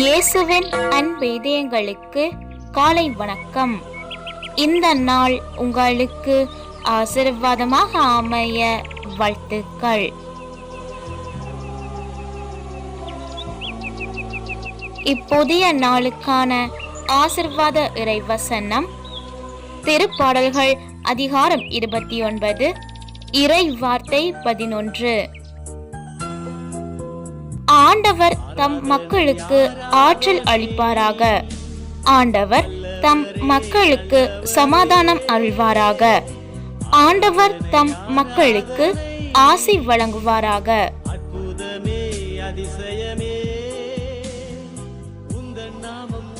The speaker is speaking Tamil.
இயேசுவின் அன்பேதயங்களுக்கு காலை வணக்கம். இந்த நாள் உங்களுக்கு ஆசீர்வாதமாக அமைய வாழ்த்துக்கள். இப்புதிய நாளுக்கான ஆசிர்வாத இறைவசனம் திருப்பாடல்கள் அதிகாரம் இருபத்தி ஒன்பது இறை வார்த்தை பதினொன்று. ஆண்டவர் தம் மக்களுக்கு ஆற்றல் அளிப்பாராக. ஆண்டவர் தம் மக்களுக்கு சமாதானம் அல்வாராக ஆண்டவர் தம் மக்களுக்கு ஆசை வழங்குவாராக. அதிசயமே உந்தன் நாமம்